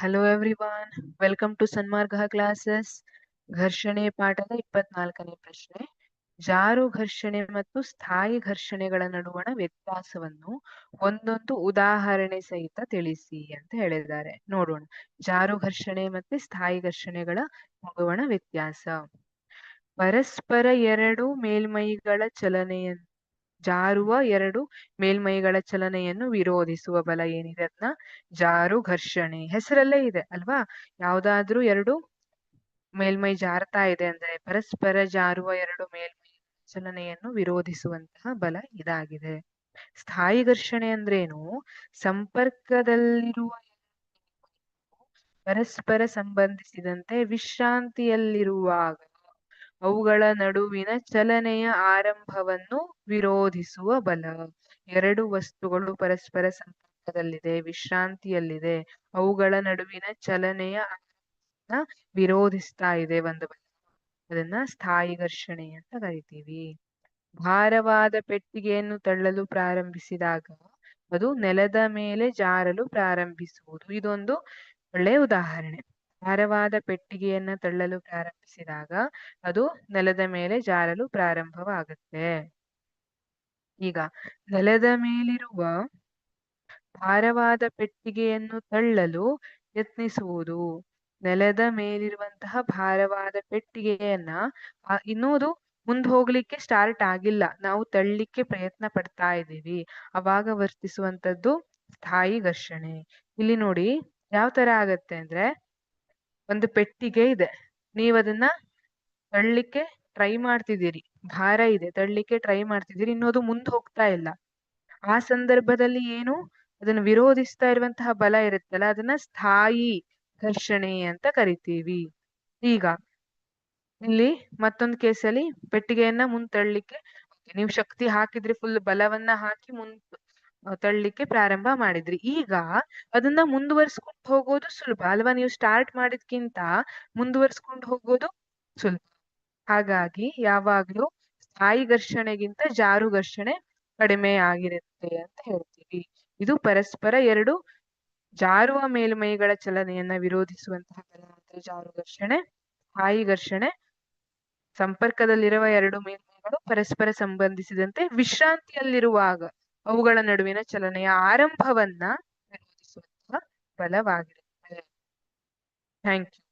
Hello everyone welcome to Sanmarga classes ಘರ್ಷಣೆ ಪಾಠದ ಇಪ್ಪತ್ನಾಲ್ಕನೇ ಪ್ರಶ್ನೆ ಜಾರು ಘರ್ಷಣೆ ಮತ್ತು ಸ್ಥಾಯಿ ಘರ್ಷಣೆಗಳ ನಡುವಣ ವ್ಯತ್ಯಾಸವನ್ನು ಒಂದೊಂದು ಉದಾಹರಣೆ ಸಹಿತ ತಿಳಿಸಿ ಅಂತ ಹೇಳಿದ್ದಾರೆ. ನೋಡೋಣ. ಜಾರು ಘರ್ಷಣೆ ಮತ್ತೆ ಸ್ಥಾಯಿ ಘರ್ಷಣೆಗಳ ನಡುವಣ ವ್ಯತ್ಯಾಸ. ಪರಸ್ಪರ ಎರಡು ಮೇಲ್ಮೈಗಳ ಚಲನೆಯನ್ನು ಜಾರುವ ಎರಡು ಮೇಲ್ಮೈಗಳ ಚಲನೆಯನ್ನು ವಿರೋಧಿಸುವ ಬಲ ಏನಿದೆ ಅದನ್ನ ಜಾರು ಘರ್ಷಣೆ. ಹೆಸರಲ್ಲೇ ಇದೆ, ಅಲ್ವಾ? ಯಾವ್ದಾದ್ರೂ ಎರಡು ಮೇಲ್ಮೈ ಜಾರತಾ ಇದೆ ಅಂದ್ರೆ ಪರಸ್ಪರ ಜಾರುವ ಎರಡು ಮೇಲ್ಮೈ ಚಲನೆಯನ್ನು ವಿರೋಧಿಸುವಂತಹ ಬಲ ಇದಾಗಿದೆ. ಸ್ಥಾಯಿ ಘರ್ಷಣೆ ಅಂದ್ರೇನು? ಸಂಪರ್ಕದಲ್ಲಿರುವ ಪರಸ್ಪರ ಸಂಬಂಧಿಸಿದಂತೆ ವಿಶ್ರಾಂತಿಯಲ್ಲಿರುವಾಗ ಅವುಗಳ ನಡುವಿನ ಚಲನೆಯ ಆರಂಭವನ್ನು ವಿರೋಧಿಸುವ ಬಲ. ಎರಡು ವಸ್ತುಗಳು ಪರಸ್ಪರ ಸಂಪರ್ಕದಲ್ಲಿದೆ, ವಿಶ್ರಾಂತಿಯಲ್ಲಿದೆ. ಅವುಗಳ ನಡುವಿನ ಚಲನೆಯ ವಿರೋಧಿಸ್ತಾ ಇದೆ ಒಂದು ಬಲ. ಅದನ್ನ ಸ್ಥಾಯಿ ಘರ್ಷಣೆ ಅಂತ ಕರಿತೀವಿ. ಭಾರವಾದ ಪೆಟ್ಟಿಗೆಯನ್ನು ತಳ್ಳಲು ಪ್ರಾರಂಭಿಸಿದಾಗ ಅದು ನೆಲದ ಮೇಲೆ ಜಾರಲು ಪ್ರಾರಂಭಿಸುವುದು. ಇದೊಂದು ಒಳ್ಳೆಯ ಉದಾಹರಣೆ. ಭಾರವಾದ ಪೆಟ್ಟಿಗೆಯನ್ನ ತಳ್ಳಲು ಪ್ರಾರಂಭಿಸಿದಾಗ ಅದು ನೆಲದ ಮೇಲೆ ಜಾರಲು ಪ್ರಾರಂಭವಾಗುತ್ತೆ. ಈಗ ನೆಲದ ಮೇಲಿರುವ ಭಾರವಾದ ಪೆಟ್ಟಿಗೆಯನ್ನು ತಳ್ಳಲು ಯತ್ನಿಸುವುದು, ನೆಲದ ಮೇಲಿರುವಂತಹ ಭಾರವಾದ ಪೆಟ್ಟಿಗೆಯನ್ನ ಇನ್ನೂದು ಮುಂದ್ ಹೋಗ್ಲಿಕ್ಕೆ ಸ್ಟಾರ್ಟ್ ಆಗಿಲ್ಲ. ನಾವು ತಳ್ಳಿಕ್ಕೆ ಪ್ರಯತ್ನ ಪಡ್ತಾ ಇದ್ದೀವಿ. ಅವಾಗ ವರ್ತಿಸುವಂತದ್ದು ಸ್ಥಾಯಿ ಘರ್ಷಣೆ. ಇಲ್ಲಿ ನೋಡಿ, ಯಾವ ತರ ಆಗತ್ತೆ ಅಂದ್ರೆ ಒಂದು ಪೆಟ್ಟಿಗೆ ಇದೆ. ನೀವ್ ಅದನ್ನ ತಳ್ಳಿಕ್ಕೆ ಟ್ರೈ ಮಾಡ್ತಿದ್ದೀರಿ. ಭಾರ ಇದೆ. ತಳ್ಳಿಕ್ಕೆ ಟ್ರೈ ಮಾಡ್ತಿದ್ದೀರಿ. ಇನ್ನೋದು ಮುಂದ್ ಹೋಗ್ತಾ ಇಲ್ಲ. ಆ ಸಂದರ್ಭದಲ್ಲಿ ಏನು? ಅದನ್ನ ವಿರೋಧಿಸ್ತಾ ಇರುವಂತಹ ಬಲ ಇರುತ್ತಲ್ಲ, ಅದನ್ನ ಸ್ಥಾಯಿ ಘರ್ಷಣೆ ಅಂತ ಕರಿತೀವಿ. ಈಗ ಇಲ್ಲಿ ಮತ್ತೊಂದು ಕೇಸಲ್ಲಿ ಪೆಟ್ಟಿಗೆಯನ್ನ ಮುಂದ್ ತಳ್ಳಿಕ್ಕೆ ನೀವು ಶಕ್ತಿ ಹಾಕಿದ್ರೆ ಫುಲ್ ಬಲವನ್ನ ಹಾಕಿ ಮುಂದ್ ತಳ್ಳಿಕ್ಕೆ ಪ್ರಾರಂಭ ಮಾಡಿದ್ರಿ. ಈಗ ಅದನ್ನ ಮುಂದುವರ್ಸ್ಕೊಂಡು ಹೋಗೋದು ಸುಲಭ ಅಲ್ವಾ? ನೀವು ಸ್ಟಾರ್ಟ್ ಮಾಡಿದ್ಕಿಂತ ಮುಂದುವರ್ಸ್ಕೊಂಡು ಹೋಗೋದು ಸುಲಭ. ಹಾಗಾಗಿ ಯಾವಾಗ್ಲೂ ಸ್ಥಾಯಿ ಘರ್ಷಣೆಗಿಂತ ಜಾರು ಘರ್ಷಣೆ ಕಡಿಮೆ ಆಗಿರುತ್ತೆ ಅಂತ ಹೇಳ್ತೀವಿ. ಇದು ಪರಸ್ಪರ ಎರಡು ಜಾರುವ ಮೇಲ್ಮೈಗಳ ಚಲನೆಯನ್ನ ವಿರೋಧಿಸುವಂತಹ ಬಲ ಜಾರು ಘರ್ಷಣೆ, ಸ್ಥಾಯಿ ಘರ್ಷಣೆ, ಸಂಪರ್ಕದಲ್ಲಿರುವ ಎರಡು ಮೇಲ್ಮೈಗಳು ಪರಸ್ಪರ ಸಂಬಂಧಿಸಿದಂತೆ ವಿಶ್ರಾಂತಿಯಲ್ಲಿರುವಾಗ ಅವುಗಳ ನಡುವಿನ ಚಲನೆಯ ಆರಂಭವನ್ನ ಬಲವಾಗಿರುತ್ತೆ ಥ್ಯಾಂಕ್ ಯು